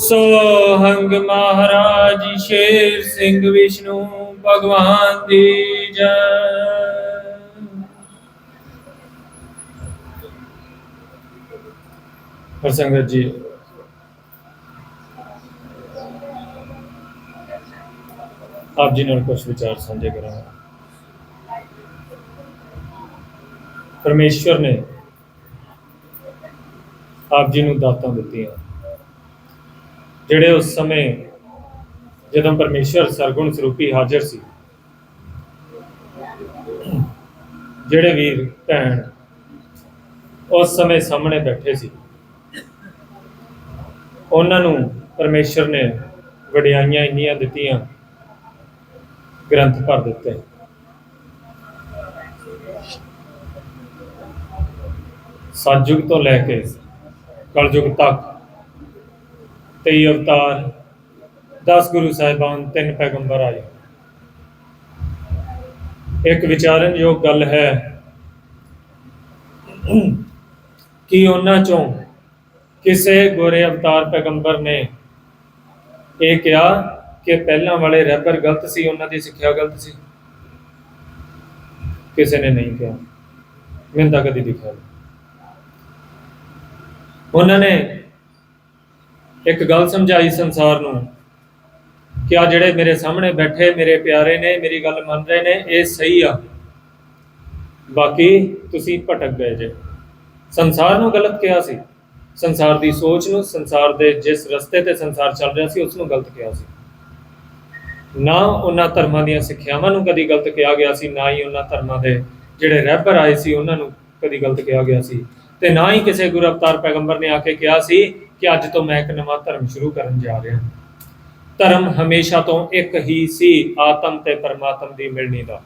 ਸੋਹੰਗ ਮਹਾਰਾਜ ਸ਼ੇਰ ਸਿੰਘ ਵਿਸ਼ਨੂੰ ਭਗਵਾਨ ਦੀ ਜੈ। ਹਰ ਜੀ। ਆਪ ਜੀ ਨਾਲ ਕੁਝ ਵਿਚਾਰ ਸਾਂਝੇ ਕਰਾਂਗਾ। ਪਰਮੇਸ਼ਵਰ ਨੇ ਆਪ ਜੀ ਨੂੰ ਦਾਤਾਂ ਦਿੱਤੀਆਂ। ਜਿਹੜੇ ਉਸ ਸਮੇਂ ਜਦੋਂ ਪਰਮੇਸ਼ਵਰ ਸਰਗੁਣ ਸਰੂਪੀ ਹਾਜ਼ਰ ਸੀ, ਜਿਹੜੇ ਵੀਰ, ਭੈਣ ਉਸ ਸਮੇਂ ਸਾਹਮਣੇ ਬੈਠੇ ਸੀ, ਉਹਨਾਂ ਨੂੰ ਪਰਮੇਸ਼ਵਰ ਨੇ ਵਡਿਆਈਆਂ ਇੰਨੀਆਂ ਦਿੱਤੀਆਂ, ਗ੍ਰੰਥ ਭਰ ਦਿੱਤੇ। ਸਤਜੁਗ ਤੋਂ ਲੈ ਕੇ ਕਲਯੁਗ ਤੱਕ 23 ਅਵਤਾਰ 10 ਗੁਰੂ ਸਾਹਿਬਾਨ, ਤਿੰਨ ਪੈਗੰਬਰ ਆਏ। ਇੱਕ ਵਿਚਾਰਨਯੋਗ ਗੱਲ ਹੈ ਕਿ ਉਹਨਾਂ ਚੋਂ ਕਿਸੇ ਗੋਰੇ ਅਵਤਾਰ ਪੈਗੰਬਰ ਨੇ ਇਹ ਕਿਹਾ ਕਿ ਪਹਿਲਾਂ ਵਾਲੇ ਰਹਿਬਰ ਗਲਤ ਸੀ, ਉਹਨਾਂ ਦੀ ਸਿੱਖਿਆ ਗਲਤ ਸੀ। ਕਿਸੇ ਨੇ ਨਹੀਂ ਕਿਹਾ। ਮੈਂ ਤਾਂ ਕਦੀ ਦਿਖਿਆ ਉਹਨਾਂ ਨੇ ਇੱਕ ਗੱਲ ਸਮਝਾਈ ਸੰਸਾਰ ਨੂੰ ਕਿ ਆ ਜਿਹੜੇ ਮੇਰੇ ਸਾਹਮਣੇ ਬੈਠੇ, ਮੇਰੇ ਪਿਆਰੇ ਨੇ, ਮੇਰੀ ਗੱਲ ਮੰਨ ਰਹੇ ਨੇ, ਇਹ ਸਹੀ ਆ। ਬਾਕੀ ਤੁਸੀਂ ਭਟਕ ਗਏ ਜੇ। ਸੰਸਾਰ ਨੂੰ ਗਲਤ ਕਿਹਾ ਸੀ। ਸੰਸਾਰ ਦੀ ਸੋਚ ਨੂੰ, ਸੰਸਾਰ ਦੇ ਜਿਸ ਰਸਤੇ ਤੇ ਸੰਸਾਰ ਚੱਲ ਰਿਹਾ ਸੀ, ਉਸ ਨੂੰ ਗਲਤ ਕਿਹਾ ਸੀ। ਨਾ ਉਹਨਾਂ ਧਰਮਾਂ ਦੀਆਂ ਸਿੱਖਿਆਵਾਂ ਨੂੰ ਕਦੀ ਗਲਤ ਕਿਹਾ ਗਿਆ ਸੀ, ਨਾ ਹੀ ਉਹਨਾਂ ਧਰਮਾਂ ਦੇ ਜਿਹੜੇ ਰਹਿਬਰ ਆਏ ਸੀ, ਉਹਨਾਂ ਨੂੰ ਕਦੀ ਗਲਤ ਕਿਹਾ ਗਿਆ ਸੀ। ਤੇ ਨਾ ਹੀ ਕਿਸੇ ਗੁਰੂ ਅਵਤਾਰ ਪੈਗੰਬਰ ਨੇ ਆ ਕੇ ਕਿਹਾ ਸੀ ਕਿ ਅੱਜ ਤੋਂ ਮੈਂ ਇੱਕ ਨਵਾਂ ਧਰਮ ਸ਼ੁਰੂ ਕਰਨ ਜਾ ਰਿਹਾ ਧਰਮ ਹਮੇਸ਼ਾ ਤੋਂ ਇੱਕ ਹੀ ਸੀ, ਆਤਮ ਤੇ ਪਰਮਾਤਮ ਦੀ ਮਿਲਣੀ ਦਾ।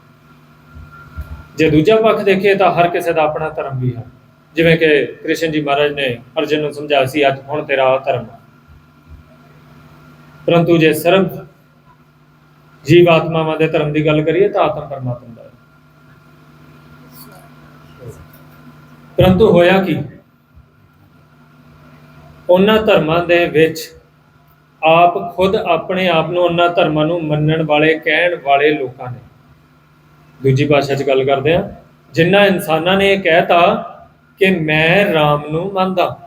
ਜੇ ਦੂਜਾ ਪੱਖ ਦੇਖੀਏ ਤਾਂ ਹਰ ਕਿਸੇ ਦਾ ਆਪਣਾ ਧਰਮ ਵੀ ਹੈ। ਜਿਵੇਂ ਕਿ ਕ੍ਰਿਸ਼ਨ ਜੀ ਮਹਾਰਾਜ ਨੇ ਅਰਜਨ ਨੂੰ ਸਮਝਾਇਆ ਸੀ, ਅੱਜ ਹੁਣ ਤੇਰਾ ਆਹ ਧਰਮ ਹੈ ਪਰੰਤੂ ਜੇ ਸਰਬ ਜੀਵ ਆਤਮਾਵਾਂ ਦੇ ਧਰਮ ਦੀ ਗੱਲ ਕਰੀਏ ਤਾਂ ਆਤਮ ਪਰਮਾਤਮਾ ਦਾ ਹੈ। ਪਰੰਤੂ ਹੋਇਆ ਕੀ? ਉਹਨਾਂ ਧਰਮਾਂ ਦੇ ਵਿੱਚ ਆਪ ਖੁਦ ਆਪਣੇ ਆਪ ਨੂੰ ਉਹਨਾਂ ਧਰਮਾਂ ਨੂੰ ਮੰਨਣ ਵਾਲੇ, ਕਹਿਣ ਵਾਲੇ ਲੋਕਾਂ ਨੇ। ਦੂਜੀ ਭਾਸ਼ਾ 'ਚ ਗੱਲ ਕਰਦੇ ਆ ਜਿਨ੍ਹਾਂ ਇਨਸਾਨਾਂ ਨੇ ਇਹ ਕਹਿਤਾ ਕਿ ਮੈਂ ਰਾਮ ਨੂੰ ਮੰਨਦਾ।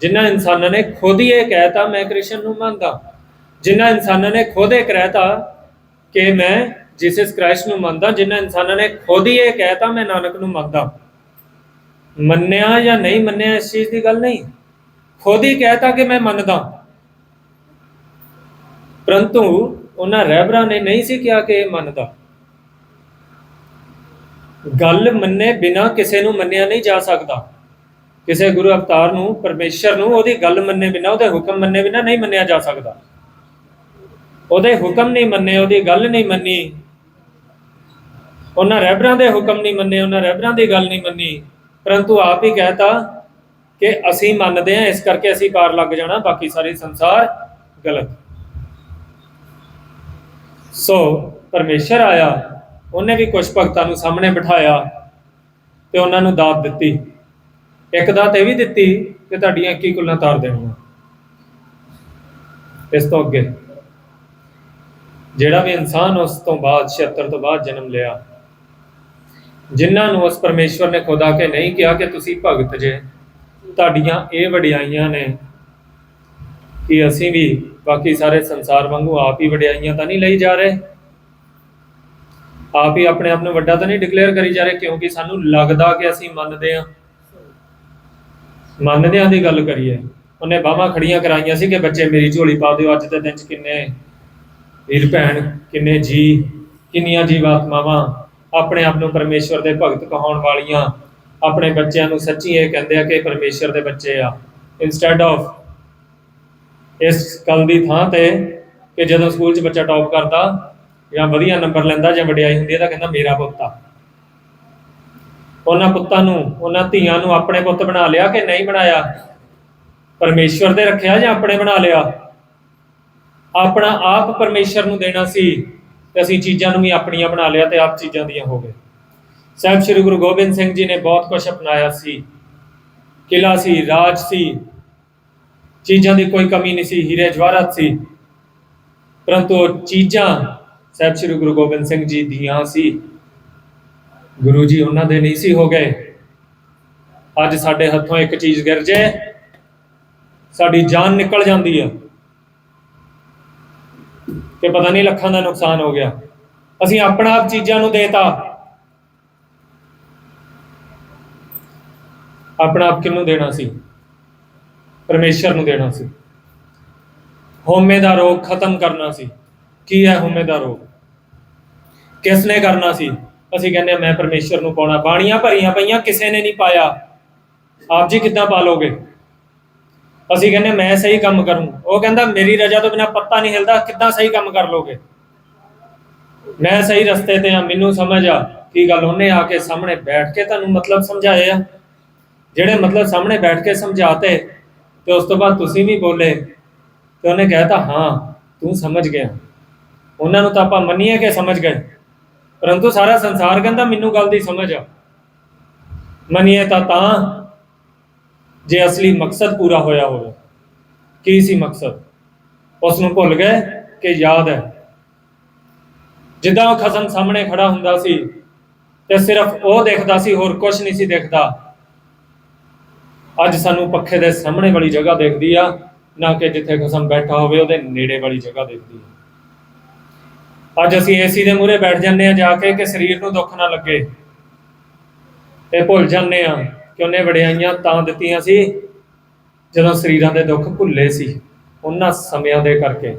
ਜਿਨ੍ਹਾਂ ਇਨਸਾਨਾਂ ਨੇ ਖੁਦ ਹੀ ਇਹ ਕਹਿਤਾ, ਮੈਂ ਕ੍ਰਿਸ਼ਨ ਨੂੰ ਮੰਨਦਾ। ਜਿਨ੍ਹਾਂ ਇਨਸਾਨਾਂ ਨੇ ਖੁਦ ਇਹ ਕਹਿਤਾ ਕਿ ਮੈਂ ਜੀਸਸ ਕ੍ਰਾਈਸਟ ਨੂੰ ਮੰਨਦਾ ਜਿਨ੍ਹਾਂ ਇਨਸਾਨਾਂ ਨੇ ਖੁਦ ਹੀ ਇਹ ਕਹਿਤਾ, ਮੈਂ ਨਾਨਕ ਨੂੰ ਮੰਨਦਾ। ਮੰਨਿਆ ਜਾਂ ਨਹੀਂ ਮੰਨਿਆ, ਇਸ ਚੀਜ਼ ਦੀ ਗੱਲ ਨਹੀਂ। ਖੁਦ ਹੀ ਕਹਿਤਾ ਕਿ ਮੈਂ ਮੰਨਦਾ ਪਰੰਤੂ ਉਹਨਾਂ ਰਹਿਬਰਾਂ ਨੇ ਨਹੀਂ ਸੀ ਕਿਹਾ ਕਿ ਇਹ ਮੰਨਦਾ। ਗੱਲ ਮੰਨੇ ਬਿਨਾ ਕਿਸੇ ਨੂੰ ਮੰਨਿਆ ਨਹੀਂ ਜਾ ਸਕਦਾ। ਕਿਸੇ ਗੁਰੂ ਅਵਤਾਰ ਨੂੰ, ਪਰਮੇਸ਼ਰ ਨੂੰ ਉਹਦੀ ਗੱਲ ਮੰਨੇ ਬਿਨਾ, ਉਹਦੇ ਹੁਕਮ ਮੰਨੇ ਬਿਨਾ ਨਹੀਂ ਮੰਨਿਆ ਜਾ ਸਕਦਾ। ਉਹਦੇ ਹੁਕਮ ਨਹੀਂ ਮੰਨੇ, ਉਹਦੀ ਗੱਲ ਨਹੀਂ ਮੰਨੀ। ਉਹਨਾਂ ਰਹਿਬਰਾਂ ਦੇ ਹੁਕਮ ਨਹੀਂ ਮੰਨੇ, ਉਹਨਾਂ ਰਹਿਬਰਾਂ ਦੀ ਗੱਲ ਨਹੀਂ ਮੰਨੀ। ਪਰੰਤੂ ਆਪ ਹੀ ਕਹਿਤਾ ਕਿ ਅਸੀਂ ਮੰਨਦੇ ਹਾਂ, ਇਸ ਕਰਕੇ ਅਸੀਂ ਪਾਰ ਲੱਗ ਜਾਣਾ, ਬਾਕੀ ਸਾਰੇ ਸੰਸਾਰ ਗਲਤ। ਸੋ ਪਰਮੇਸ਼ਰ ਆਇਆ, ਉਹਨੇ ਵੀ ਕੁਝ ਭਗਤਾਂ ਨੂੰ ਸਾਹਮਣੇ ਬਿਠਾਇਆ ਤੇ ਉਹਨਾਂ ਨੂੰ ਦਾਤ ਦਿੱਤੀ। ਇੱਕ ਦਾਤ ਇਹ ਵੀ ਦਿੱਤੀ ਕਿ ਤੁਹਾਡੀਆਂ ਕੀ ਕੁੱਲਾਂ ਤਾਰ ਦੇਣੀਆਂ ਇਸ ਤੋਂ ਅੱਗੇ, ਜਿਹੜਾ ਵੀ ਇਨਸਾਨ ਉਸ ਤੋਂ ਬਾਅਦ 76 ਤੋਂ ਬਾਅਦ ਜਨਮ ਲਿਆ, ਜਿਨ੍ਹਾਂ ਨੂੰ ਉਸ ਪਰਮੇਸ਼ਵਰ ਨੇ ਖੁਦਾ ਕੇ ਨਹੀਂ ਕਿਹਾ ਕਿ ਤੁਸੀਂ ਭਗਤ ਜੇ ਤੁਹਾਡੀਆਂ ਇਹ ਵਡਿਆਈਆਂ ਨੇ ਕਿ ਅਸੀਂ ਵੀ ਬਾਕੀ ਸਾਰੇ ਸੰਸਾਰ ਵਾਂਗੂ ਆਪ ਹੀ ਵਡਿਆਈਆਂ ਤਾਂ ਨਹੀਂ ਲਈ ਜਾ ਰਹੇ? ਆਪ ਹੀ ਆਪਣੇ ਆਪ ਨੂੰ ਵੱਡਾ ਤਾਂ ਨਹੀਂ ਡਿਕਲੇਅਰ ਕਰੀ ਜਾ ਰਹੇ ਕਿਉਂਕਿ ਸਾਨੂੰ ਲੱਗਦਾ ਕਿ ਅਸੀਂ ਮੰਨਦੇ ਹਾਂ। ਮੰਨਦਿਆਂ ਦੀ ਗੱਲ ਕਰੀਏ, ਉਹਨੇ ਬਾਹਾਂ ਖੜੀਆਂ ਕਰਾਈਆਂ ਸੀ ਕਿ ਬੱਚੇ ਮੇਰੀ ਝੋਲੀ ਪਾ ਦਿਓ, ਅੱਜ ਦੇ ਦਿਨ ਚ ਕਿੰਨੇ ਵੀਰ ਭੈਣ, ਕਿੰਨੇ ਜੀ, ਕਿੰਨੀਆਂ ਜੀਵਾਤਮਾਵਾਂ ਆਪਣੇ ਆਪ ਨੂੰ ਪਰਮੇਸ਼ਵਰ ਦੇ ਭਗਤ ਕਹਾਉਣ ਵਾਲੀਆਂ ਆਪਣੇ ਬੱਚਿਆਂ ਨੂੰ ਸੱਚੀ ਇਹ ਕਹਿੰਦੇ ਆ ਕਿ ਪਰਮੇਸ਼ਵਰ ਦੇ ਬੱਚੇ ਆ। ਇਨਸਟੈਡ ਆਫ ਇਸ ਗੱਲ ਦੀ ਥਾਂ ਤੇ ਕਿ ਜਦੋਂ ਸਕੂਲ 'ਚ ਬੱਚਾ ਟੌਪ ਕਰਦਾ ਜਾਂ ਵਧੀਆ ਨੰਬਰ ਲੈਂਦਾ ਜਾਂ ਵਡਿਆਈ ਹੁੰਦੀ ਹੈ ਤਾਂ ਕਹਿੰਦਾ ਮੇਰਾ ਪੁੱਤ ਆ। ਉਹਨਾਂ ਪੁੱਤਾਂ ਨੂੰ, ਉਹਨਾਂ ਧੀਆਂ ਨੂੰ ਆਪਣੇ ਪੁੱਤ ਬਣਾ ਲਿਆ ਕਿ ਨਹੀਂ ਬਣਾਇਆ? ਪਰਮੇਸ਼ਵਰ ਦੇ ਰੱਖਿਆ ਜਾਂ ਆਪਣੇ ਬਣਾ ਲਿਆ? ਆਪਣਾ ਆਪ ਪਰਮੇਸ਼ਰ ਨੂੰ ਦੇਣਾ ਸੀ ਤੇ ਅਸੀਂ ਚੀਜ਼ਾਂ ਨੂੰ ਵੀ ਆਪਣੀਆਂ ਬਣਾ ਲਿਆ ਤੇ ਆਪ ਚੀਜ਼ਾਂ ਦੀਆਂ ਹੋ ਗਏ। ਸਾਹਿਬ ਸ੍ਰੀ ਗੁਰੂ ਗੋਬਿੰਦ ਸਿੰਘ ਜੀ ਨੇ ਬਹੁਤ ਕੁਝ ਅਪਣਾਇਆ ਸੀ ਕਿਲਾ ਸੀ, ਰਾਜ ਸੀ, ਚੀਜ਼ਾਂ ਦੀ ਕੋਈ ਕਮੀ ਨਹੀਂ ਸੀ, ਹੀਰੇ ਜਵਾਹਰਾਤ ਸੀ। ਪਰੰਤੂ ਚੀਜ਼ਾਂ ਸਾਹਿਬ ਸ੍ਰੀ ਗੁਰੂ ਗੋਬਿੰਦ ਸਿੰਘ ਜੀ ਦੀਆਂ ਸੀ। ਗੁਰੂ ਜੀ ਉਹਨਾਂ ਦੇ ਨਹੀਂ ਸੀ ਹੋ ਗਏ। ਅੱਜ ਸਾਡੇ ਹੱਥੋਂ ਇੱਕ ਚੀਜ਼ ਗਿਰ ਜੇ ਸਾਡੀ ਜਾਨ ਨਿਕਲ ਜਾਂਦੀ ਆ। ਤੇ ਪਤਾ ਨਹੀਂ ਲੱਖਾਂ ਦਾ ਨੁਕਸਾਨ ਹੋ ਗਿਆ। ਅਸੀਂ ਆਪਣਾ ਆਪ ਚੀਜ਼ਾਂ ਨੂੰ ਦੇਤਾ। ਆਪਣਾ ਆਪ ਕਿਹਨੂੰ ਦੇਣਾ ਸੀ? ਪਰਮੇਸ਼ਰ ਨੂੰ ਦੇਣਾ ਸੀ। ਹਉਮੈ ਦਾ ਰੋਗ ਖਤਮ ਕਰਨਾ ਸੀ। ਕੀ ਹੈ ਹਉਮੈ ਦਾ ਰੋਗ? ਕਿਸ ਨੇ ਕਰਨਾ ਸੀ? ਅਸੀਂ ਕਹਿੰਦੇ ਮੈਂ ਪਰਮੇਸ਼ਰ ਨੂੰ ਪਾਉਣਾ। ਬਾਣੀਆਂ ਭਰੀਆਂ ਪਈਆਂ, ਕਿਸੇ ਨੇ ਨਹੀਂ ਪਾਇਆ। ਆਪ ਜੀ ਕਿੱਦਾਂ ਪਾ ਪਾਲੋਗੇ ਅਸੀਂ ਕਹਿੰਦੇ ਮੈਂ ਸਹੀ ਕੰਮ ਕਰੂੰ। ਉਹ ਕਹਿੰਦਾ, ਮੇਰੀ ਰਜ਼ਾ ਤੋਂ ਬਿਨਾ ਪੱਤਾ ਨਹੀਂ ਹਿਲਦਾ, ਕਿੱਦਾਂ ਸਹੀ ਕੰਮ ਕਰ ਲੋਗੇ? ਮੈਂ ਸਹੀ ਰਸਤੇ ਤੇ ਆ ਮੈਨੂੰ ਸਮਝ ਆ। ਕੀ ਗੱਲ? ਉਹਨੇ ਆ ਕੇ ਸਾਹਮਣੇ ਬੈਠ ਕੇ ਤੁਹਾਨੂੰ ਮਤਲਬ ਸਮਝਾਇਆ? ਜਿਹੜੇ ਮਤਲਬ ਸਾਹਮਣੇ ਬੈਠ ਕੇ ਸਮਝਾਤੇ ਤੇ ਉਸ ਤੋਂ ਬਾਅਦ ਤੁਸੀਂ ਵੀ ਬੋਲੇ ਤੇ ਉਹਨੇ ਕਹਿਤਾ ਹਾਂ, ਤੂੰ ਸਮਝ ਗਿਆ। ਉਹਨਾਂ ਨੂੰ ਤਾਂ ਆਪਾਂ ਮੰਨੀਏ ਕਿ ਸਮਝ ਗਏ। ਪਰੰਤੂ ਸਾਰਾ ਸੰਸਾਰ ਕਹਿੰਦਾ ਮੈਨੂੰ ਗੱਲ ਦੀ ਸਮਝ ਆ। ਮੰਨੀਏ ਤਾਂ ਤਾਂ ਜੇ ਅਸਲੀ ਮਕਸਦ ਪੂਰਾ ਹੋਇਆ ਹੋਵੇ। ਕੀ ਸੀ ਮਕਸਦ? ਉਸ ਨੂੰ ਭੁੱਲ ਗਏ ਕਿ ਯਾਦ ਹੈ। ਜਿੱਦਾਂ ਉਹ ਖਸਮ ਸਾਹਮਣੇ ਖੜਾ ਹੁੰਦਾ ਸੀ ਤੇ ਸਿਰਫ ਉਹ ਦੇਖਦਾ ਸੀ, ਹੋਰ ਕੁਝ ਨਹੀਂ ਸੀ ਦੇਖਦਾ। ਅੱਜ ਸਾਨੂੰ ਪੱਖੇ ਦੇ ਸਾਹਮਣੇ ਵਾਲੀ ਜਗ੍ਹਾ ਦੇਖਦੀ ਆ, ਨਾ ਕਿ ਜਿੱਥੇ ਖਸਮ ਬੈਠਾ ਹੋਵੇ, ਉਹਦੇ ਨੇੜੇ ਵਾਲੀ ਜਗ੍ਹਾ ਦੇਖਦੀ ਆ। ਅੱਜ ਅਸੀਂ ਏਸੀ ਦੇ ਮੂਹਰੇ ਬੈਠ ਜਾਂਦੇ ਆ ਜਾ ਕੇ ਕਿ ਸਰੀਰ ਨੂੰ ਦੁੱਖ ਨਾ ਲੱਗੇ। ਤੇ ਭੁੱਲ ਜਾਂਦੇ ਆ ਕਿ ਉਹਨੇ ਵਡਿਆਈਆਂ ਤਾਂ ਦਿੱਤੀਆਂ ਸੀ, ਜਦੋਂ ਸਰੀਰਾਂ ਦੇ ਦੁੱਖ ਭੁੱਲੇ ਸੀ, ਉਹਨਾਂ ਸਮਿਆਂ ਦੇ ਕਰਕੇ।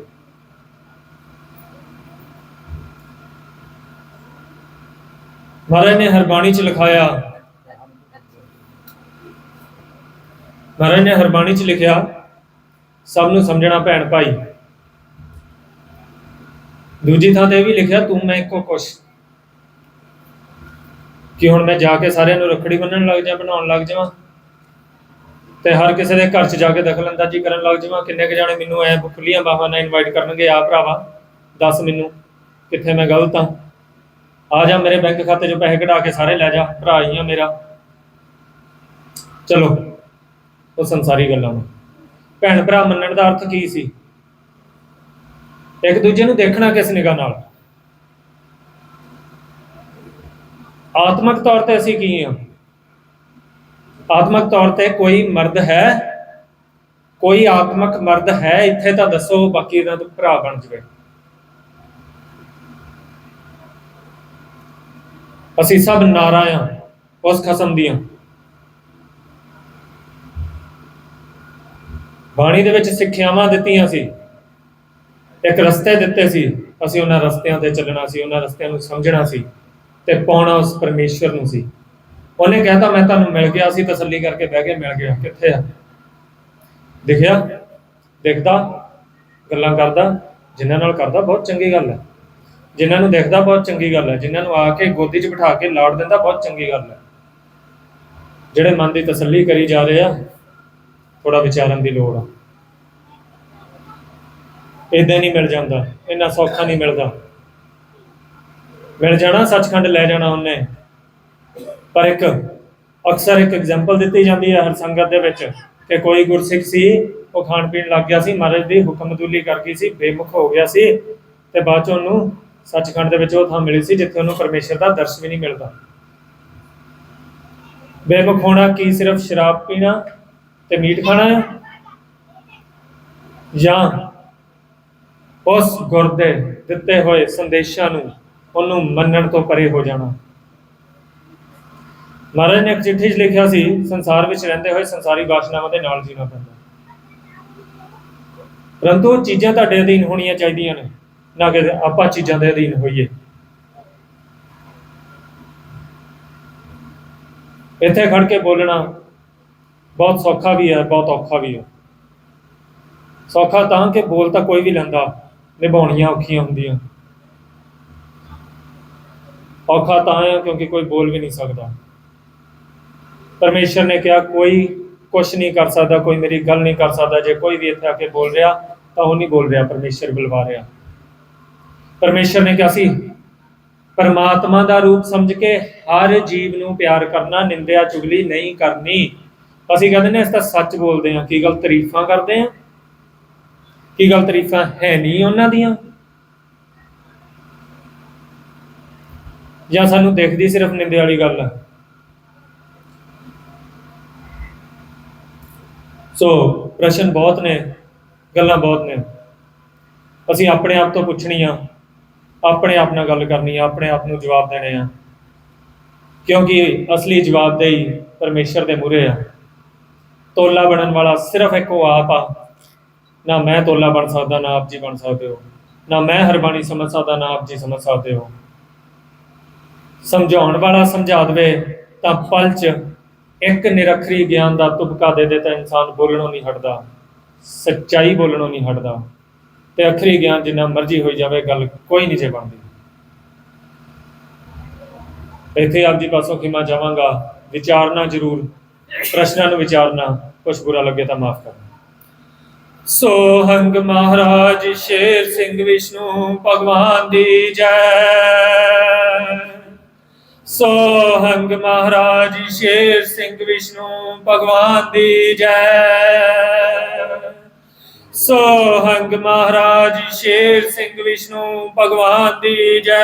ਮਹਾਰਾਜ ਨੇ ਹਰਬਾਣੀ ਚ ਲਿਖਾਇਆ ਮਹਾਰਾਜ ਨੇ ਹਰਬਾਣੀ ਚ ਲਿਖਿਆ, ਸਭ ਨੂੰ ਸਮਝਣਾ ਭੈਣ ਭਾਈ। ਦੂਜੀ ਥਾਂ ਤੇ ਇਹ ਵੀ ਲਿਖਿਆ, ਤੂੰ ਮੈਂ ਇੱਕੋ ਕੁਛ। ਕਿ ਹੁਣ ਮੈਂ ਜਾ ਕੇ ਸਾਰਿਆਂ ਨੂੰ ਰੱਖੜੀ ਬੰਨਣ ਲੱਗ ਜਾ ਬਣਾਉਣ ਲੱਗ ਜਾਵਾਂ। ਤੇ ਹਰ ਕਿਸੇ ਦੇ ਘਰ 'ਚ ਜਾ ਕੇ ਦਖਲ ਅੰਦਾਜ਼ੀ ਕਰਨ ਲੱਗ ਜਾਵਾਂ, ਕਿੰਨੇ ਕੁ ਜਾਣੇ ਮੈਨੂੰ ਐ ਖੁੱਲੀਆਂ ਬਾਹਾਂ ਨਾਲ ਇਨਵਾਈਟ ਕਰਨਗੇ ਆ ਭਰਾਵਾ, ਦੱਸ ਮੈਨੂੰ ਕਿੱਥੇ ਮੈਂ ਗਲਤ ਆ ਆ ਜਾ ਮੇਰੇ ਬੈਂਕ ਖਾਤੇ 'ਚੋਂ ਪੈਸੇ ਕਢਾ ਕੇ ਸਾਰੇ ਲੈ ਜਾ, ਭਰਾ ਹੀ ਆ ਮੇਰਾ। ਚਲੋ। ਉਹ ਸੰਸਾਰੀ ਗੱਲਾਂ ਨੂੰ। ਭੈਣ ਭਰਾ ਮੰਨਣ ਦਾ ਅਰਥ ਕੀ ਸੀ? ਇੱਕ ਦੂਜੇ ਨੂੰ ਦੇਖਣਾ ਕਿਸ ਨਿਗਾਹ ਨਾਲ? ਆਤਮਿਕ ਤੌਰ ਤੇ ਅਸੀਂ ਕੀ ਹਾਂ? ਆਤਮਿਕ ਤੌਰ ਤੇ ਕੋਈ ਮਰਦ ਹੈ? ਕੋਈ ਆਤਮਿਕ ਮਰਦ ਹੈ? ਇੱਥੇ ਤਾਂ ਦੱਸੋ ਬਾਕੀ ਇਹਨਾਂ ਤੋਂ ਭਰਾ ਬਣ ਜਵੇ। ਅਸੀਂ ਸਭ ਨਾਰਾ ਆ ਉਸ ਖਸਮ ਦੀਆਂ। ਬਾਣੀ ਦੇ ਵਿੱਚ ਸਿੱਖਿਆਵਾਂ ਦਿੱਤੀਆਂ ਸੀ। ਇੱਕ ਰਸਤੇ ਦਿੱਤੇ ਸੀ। ਅਸੀਂ ਉਹਨਾਂ ਰਸਤਿਆਂ ਤੇ ਚੱਲਣਾ ਸੀ, ਉਹਨਾਂ ਰਸਤਿਆਂ ਨੂੰ ਸਮਝਣਾ ਸੀ ਤੇ ਪਾਉਣਾ ਉਸ ਪਰਮੇਸ਼ਵਰ ਨੂੰ ਸੀ। ਉਹਨੇ ਕਹਿਤਾ ਮੈਂ ਤੁਹਾਨੂੰ ਮਿਲ ਗਿਆ ਸੀ, ਤਸੱਲੀ ਕਰਕੇ ਬਹਿ ਕੇ ਮਿਲ ਗਿਆ। ਕਿੱਥੇ ਆ? ਦਿਖਿਆ, ਦੇਖਦਾ, ਗੱਲਾਂ ਕਰਦਾ, ਜਿਨ੍ਹਾਂ ਨਾਲ ਕਰਦਾ ਬਹੁਤ ਚੰਗੀ ਗੱਲ ਹੈ। ਜਿਨ੍ਹਾਂ ਨੂੰ ਦੇਖਦਾ ਬਹੁਤ ਚੰਗੀ ਗੱਲ ਹੈ। ਜਿਨ੍ਹਾਂ ਨੂੰ ਆ ਕੇ ਗੋਦੀ 'ਚ ਬਿਠਾ ਕੇ ਲਾੜ ਦਿੰਦਾ ਬਹੁਤ ਚੰਗੀ ਗੱਲ ਹੈ। ਜਿਹੜੇ ਮਨ ਦੀ ਤਸੱਲੀ ਕਰੀ ਜਾ ਰਹੇ ਆ ਥੋੜਾ ਵਿਚਾਰਨ ਦੀ ਲੋੜ ਆ। ਇਦਾਂ ਨਹੀਂ ਮਿਲ ਜਾਂਦਾ, ਇੰਨਾ ਸੌਖਾ ਨਹੀਂ ਮਿਲਦਾ। ਮਿਲ ਜਾਣਾ, ਸੱਚਖੰਡ ਲੈ ਜਾਣਾ ਉਹਨੇ। ਪਰ ਇੱਕ ਅਕਸਰ ਇੱਕ ਐਗਜ਼ਾਮਪਲ ਦਿੱਤੀ ਜਾਂਦੀ ਹੈ ਹਰ ਸੰਗਤ ਦੇ ਵਿੱਚ ਕਿ ਕੋਈ ਗੁਰਸਿੱਖ ਸੀ, ਉਹ ਖਾਣ ਪੀਣ ਲੱਗ ਗਿਆ ਸੀ, ਮਹਾਰਾਜ ਦੀ ਹੁਕਮਦੁਲੀ ਕਰ ਗਈ ਸੀ, ਬੇਮੁਖ ਹੋ ਗਿਆ ਸੀ ਤੇ ਬਾਅਦ ਚ ਉਹਨੂੰ ਸੱਚਖੰਡ ਦੇ ਵਿੱਚ ਉਹ ਥਾਂ ਮਿਲੀ ਸੀ, ਜਿੱਥੇ ਉਹਨੂੰ ਪਰਮੇਸ਼ਰ ਦਾ ਦਰਸ਼ਨ ਵੀ ਨਹੀਂ ਮਿਲਦਾ। ਬੇਮੁਖ ਹੋਣਾ ਕੀ ਸਿਰਫ ਸ਼ਰਾਬ ਪੀਣਾ ਤੇ ਮੀਟ ਖਾਣਾ ਹੈ? ਜਾਂ ਉਸ ਗੁਰ ਦੇ ਦਿੱਤੇ ਹੋਏ ਸੰਦੇਸ਼ਾਂ ਨੂੰ ਉਹਨੂੰ ਮੰਨਣ ਤੋਂ ਪਰੇ ਹੋ ਜਾਣਾ? ਮਹਾਰਾਜ ਨੇ ਇੱਕ ਚਿੱਠੀ 'ਚ ਲਿਖਿਆ ਸੀ, ਸੰਸਾਰ ਵਿੱਚ ਰਹਿੰਦੇ ਹੋਏ ਸੰਸਾਰੀ ਵਾਸ਼ਨਾਵਾਂ ਦੇ ਨਾਲ ਜੀਣਾ ਪੈਂਦਾ ਪਰੰਤੂ ਚੀਜ਼ਾਂ ਤੁਹਾਡੇ ਅਧੀਨ ਹੋਣੀਆਂ ਚਾਹੀਦੀਆਂ ਨੇ, ਨਾ ਕਿ ਆਪਾਂ ਚੀਜ਼ਾਂ ਦੇ ਅਧੀਨ ਹੋਈਏ। ਇੱਥੇ ਖੜ ਕੇ ਬੋਲਣਾ ਬਹੁਤ ਸੌਖਾ ਵੀ ਹੈ, ਬਹੁਤ ਔਖਾ ਵੀ ਹੈ। ਸੌਖਾ ਤਾਂ ਕਿ ਬੋਲ ਤਾਂ ਕੋਈ ਵੀ ਲੈਂਦਾ, ਨਿਭਾਉਣੀਆਂ ਔਖੀਆਂ ਹੁੰਦੀਆਂ। ਔਖਾ ਤਾਂ ਹੈ ਕਿਉਂਕਿ ਕੋਈ ਬੋਲ ਵੀ ਨਹੀਂ ਸਕਦਾ। ਪਰਮੇਸ਼ਰ ਨੇ ਕਿਹਾ, ਕੋਈ ਕੁਝ ਨਹੀਂ ਕਰ ਸਕਦਾ, ਕੋਈ ਮੇਰੀ ਗੱਲ ਨਹੀਂ ਕਰ ਸਕਦਾ, ਜੇ ਕੋਈ ਵੀ ਇੱਥੇ ਆ ਕੇ ਬੋਲ ਰਿਹਾ, ਤਾਂ ਉਹ ਨਹੀਂ ਬੋਲ ਰਿਹਾ, ਪਰਮੇਸ਼ਰ ਬੁਲਵਾ ਰਿਹਾ। ਪਰਮੇਸ਼ਰ ਨੇ ਕਿਹਾ ਸੀ, ਪਰਮਾਤਮਾ ਦਾ ਰੂਪ ਸਮਝ ਕੇ ਹਰ ਜੀਵ ਨੂੰ ਪਿਆਰ ਕਰਨਾ, ਨਿੰਦਿਆ, ਚੁਗਲੀ ਨਹੀਂ ਕਰਨੀ। ਅਸੀਂ ਕਹਿੰਦੇ ਨੇ ਇਸ ਤਾਂ ਸੱਚ ਬੋਲਦੇ ਹਾਂ, ਕੀ ਗੱਲ ਤਾਰੀਫਾਂ ਕਰਦੇ ਹਾਂ? ਕੀ ਗੱਲ ਤਾਰੀਫਾਂ ਹੈ ਨਹੀਂ ਉਹਨਾਂ ਦੀਆਂ? ਜਾਂ ਸਾਨੂੰ ਦਿਖਦੀ ਸਿਰਫ ਨਿੰਦੇ ਵਾਲੀ ਗੱਲ? ਹੈ ਸੋ ਪ੍ਰਸ਼ਨ ਬਹੁਤ ਨੇ, ਗੱਲਾਂ ਬਹੁਤ ਨੇ। ਅਸੀਂ ਆਪਣੇ ਆਪ ਤੋਂ ਪੁੱਛਣੀਆਂ ਆਪਣੇ ਆਪ ਨਾਲ ਗੱਲ ਕਰਨੀ ਆ, ਆਪਣੇ ਆਪ ਨੂੰ ਜਵਾਬ ਦੇਣੇ ਆ। ਕਿਉਂਕਿ ਅਸਲੀ ਜਵਾਬਦੇਹੀ ਪਰਮੇਸ਼ਰ ਦੇ ਮੂਹਰੇ ਆ। ਤੋਲਾ ਬਣਨ ਵਾਲਾ ਸਿਰਫ ਇੱਕ ਉਹ ਆਪ ਆ। ਨਾ ਮੈਂ ਤੋਲਾ ਬਣ ਸਕਦਾ, ਨਾ ਆਪ ਜੀ ਬਣ ਸਕਦੇ ਹੋ। ਨਾ ਮੈਂ ਹਰਬਾਣੀ ਸਮਝ ਸਕਦਾ, ਨਾ ਆਪ ਜੀ ਸਮਝ ਸਕਦੇ ਹੋ। ਸਮਝਾਉਣ ਵਾਲਾ ਸਮਝਾ ਦੇਵੇ ਤਾਂ ਪਲ ਚ ਇੱਕ ਨਿਰਖਰੀ ਗਿਆਨ ਦਾ ਤੁਪਕਾ ਦੇ ਦੇ ਤਾਂ ਇਨਸਾਨ ਬੋਲਣੋਂ ਨਹੀਂ ਹਟਦਾ, ਸੱਚਾਈ ਬੋਲਣੋਂ ਨਹੀਂ ਹਟਦਾ। ਤੇ ਅਖਰੀ ਗਿਆਨ ਜਿੰਨਾ ਮਰਜ਼ੀ ਹੋਈ ਜਾਵੇ, ਗੱਲ ਕੋਈ ਨਹੀਂ ਜੇ ਬਣਦੀ। ਇੱਥੇ ਆਪ ਜੀ ਪਾਸੋਂ ਖਿਮਾ ਜਾਵਾਂਗਾ। ਵਿਚਾਰਨਾ ਜ਼ਰੂਰ। ਪ੍ਰਸ਼ਨਾਂ ਨੂੰ ਵਿਚਾਰਨਾ ਕੁਝ ਬੁਰਾ ਲੱਗੇ ਤਾਂ ਮਾਫ ਕਰਨਾ। ਸੋਹੰਗ ਮਹਾਰਾਜ ਸ਼ੇਰ ਸਿੰਘ ਵਿਸ਼ਨੂੰ ਭਗਵਾਨ ਦੀ ਜੈ। ਸੋਹੰਗ ਮਹਾਰਾਜ ਸ਼ੇਰ ਸਿੰਘ ਵਿਸ਼ਨੂੰ ਭਗਵਾਨ ਦੀ ਜੈ। ਸੋਹੰਗ ਮਹਾਰਾਜ ਸ਼ੇਰ ਸਿੰਘ ਵਿਸ਼ਨੂੰ ਭਗਵਾਨ ਦੀ ਜੈ।